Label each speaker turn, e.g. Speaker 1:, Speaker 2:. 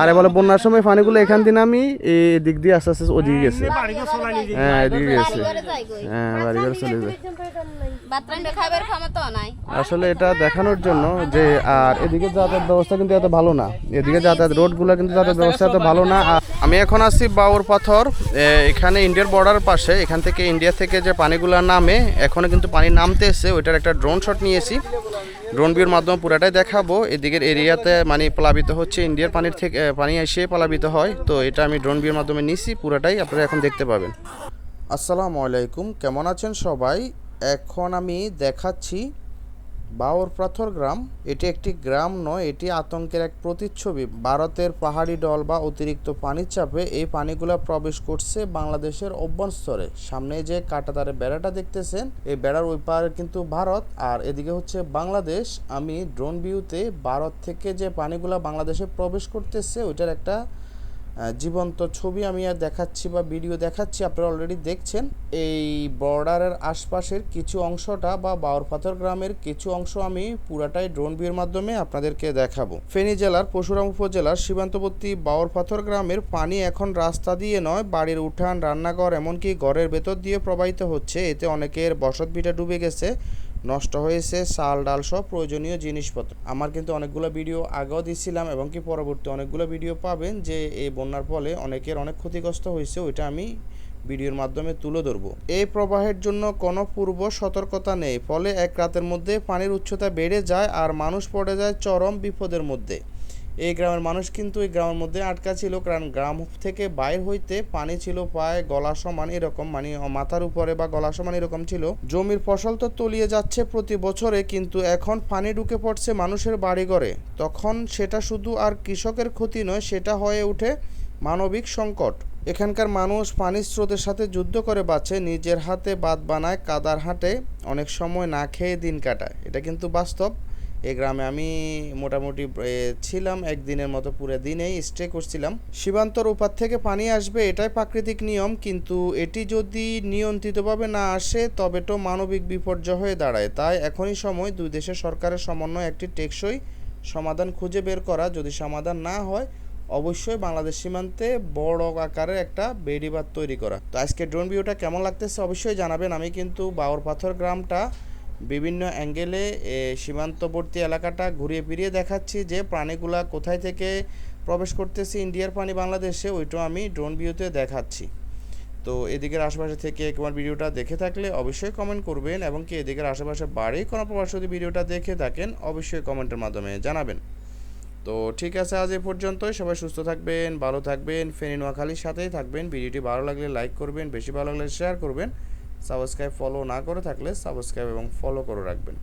Speaker 1: আর বলে বন্যার সময় পানিগুলো এখান দিয়ে আমি এই দিক দিয়ে আস্তে আস্তে ওদিকে গেছে। হ্যাঁ এদিকে গেছে। হ্যাঁ বাড়ি ঘরে চলে যায়। আসলে এটা দেখানোর জন্য যে আর এদিকে যাতায়াত ব্যবস্থা কিন্তু এত ভালো না। এদিকে যাতায়াত রোড রোডগুলো কিন্তু যাতায়াত ব্যবস্থা এত ভালো না আর আমি এখন আছি বাউর পাথর এখানে ইন্ডিয়ার বর্ডার পাশে, এখান থেকে ইন্ডিয়া থেকে যে পানিগুলো নামে এখনও কিন্তু পানি নামতে এসে ওইটার একটা ড্রোন শট নিয়েছি। ড্রোন ভিউর মাধ্যমে পুরাটাই দেখাবো। এদিকের এরিয়াতে মানে প্লাবিত হচ্ছে ইন্ডিয়ার পানির থেকে পানি এসে প্লাবিত হয়। তো এটা আমি ড্রোন ভিউর মাধ্যমে নিছি, পুরাটাই আপনারা এখন দেখতে পাবেন। আসসালামু আলাইকুম, কেমন আছেন সবাই? এখন আমি দেখাচ্ছি বাওর পাথর গ্রাম। এটি একটি গ্রাম নয়, এটি আতঙ্কের এক প্রতিচ্ছবি। ভারতের পাহাড়ি ডল বা অতিরিক্ত পানির চাপে এই পানিগুলো প্রবেশ করছে বাংলাদেশের অভ্যন্তরে। সামনে যে কাটাতারে বেড়াটা দেখতেছেন, এই বেড়ার ওই পারে কিন্তু ভারত। আর এদিকে হচ্ছে বাংলাদেশ। আমি ড্রোন ভিউতে ভারত থেকে যে পানিগুলো বাংলাদেশে প্রবেশ করতেছে, ওইটার একটা জীবন্ত ছবি আমি আর দেখাচ্ছি বা ভিডিও দেখাচ্ছি, আপনারা অলরেডি দেখছেন। এই বর্ডারের আশপাশের কিছু অংশটা বা বাউরপাথর গ্রামের কিছু অংশ আমি পুরাটাই ড্রোন ভিউর মাধ্যমে আপনাদেরকে দেখাবো। ফেনী জেলার পরশুরাম উপজেলার সীমান্তবর্তী বাউরপাথর গ্রামের পানি এখন রাস্তা দিয়ে নয়, বাড়ির উঠান, রান্নাঘর, এমনকি ঘরের ভেতর দিয়ে প্রবাহিত হচ্ছে। এতে অনেকের বসত ভিটা ডুবে গেছে। নষ্ট হয়েছে, চাল, ডাল সব প্রয়োজনীয় জিনিসপত্র। আমার কিন্তু অনেকগুলো ভিডিও আগেও দিছিলাম এবং কি পরবর্তী অনেকগুলো ভিডিও পাবেন যে এই বন্যার ফলে অনেকের অনেক ক্ষতিগ্রস্ত হয়েছে, ওইটা আমি ভিডিওর মাধ্যমে তুলে ধরব। এই প্রবাহের জন্য কোনো পূর্ব সতর্কতা নেই, ফলে এক রাতের মধ্যে পানির উচ্চতা বেড়ে যায় আর মানুষ পড়ে যায় চরম বিপদের মধ্যে। এই গ্রামের মানুষ কিন্তু এই গ্রামের মধ্যে আটকা ছিল, কারণ গ্রাম থেকে বাইর হইতে পানি ছিল প্রায় গলা সমান এরকম মানে মাথার উপরে বা গলা সমান এরকম ছিল। জমির ফসল তো তলিয়ে যাচ্ছে প্রতি বছরে, কিন্তু এখন পানি ঢুকে পড়ছে মানুষের বাড়িঘরে তখন সেটা শুধু আর কৃষকের ক্ষতি নয়, সেটা হয়ে ওঠে মানবিক সংকট। এখানকার মানুষ পানির স্রোতের সাথে যুদ্ধ করে বাঁচে, নিজের হাতে বাদ বানায়, কাদার হাটে অনেক সময় না খেয়ে দিন কাটায়। এটা কিন্তু বাস্তব। এই গ্রামে আমি মোটামুটি ছিলাম একদিনের মতো পুরো দিনেই স্টে করছিলাম। সীমান্তর উপার থেকে পানি আসবে এটাই প্রাকৃতিক নিয়ম, কিন্তু এটি যদি নিয়ন্ত্রিতভাবে না আসে, তবে তো মানবিক বিপর্যয় হয়ে দাঁড়ায়। তাই এখনই সময় দুই দেশের সরকারের সমন্বয় একটি টেকসই সমাধান খুঁজে বের করা। যদি সমাধান না হয়, অবশ্যই বাংলাদেশ সীমান্তে বড় আকারের একটা বেড়িবাঁধ তৈরি করা। তো আজকে ড্রোন ভিউটা কেমন লাগতেছে অবশ্যই জানাবেন। আমি কিন্তু বাউর পাথর গ্রামটা বিভিন্ন অ্যাঙ্গেলে সীমান্তবর্তী এলাকাটা ঘুরিয়ে ফিরিয়ে দেখাচ্ছি যে প্রাণীগুলা কোথায় থেকে প্রবেশ করতেছে ইন্ডিয়ার পানি বাংলাদেশে, ওইটাও আমি ড্রোন ভিউতে দেখাচ্ছি। তো এদিকের আশেপাশে থেকে একবার ভিডিওটা দেখে থাকলে অবশ্যই কমেন্ট করবেন এবং কি এদিকের আশেপাশে বাড়ি কোনো প্রবাস যদি ভিডিওটা দেখে থাকেন, অবশ্যই কমেন্টের মাধ্যমে জানাবেন। তো ঠিক আছে, আজ এ পর্যন্তই। সবাই সুস্থ থাকবেন, ভালো থাকবেন, ফেনী, নোয়াখালীর সাথেই থাকবেন। ভিডিওটি ভালো লাগলে লাইক করবেন, বেশি ভালো লাগলে শেয়ার করবেন। সাবস্ক্রাইব ফলো না করে থাকলে সাবস্ক্রাইব এবং ফলো করে রাখবেন।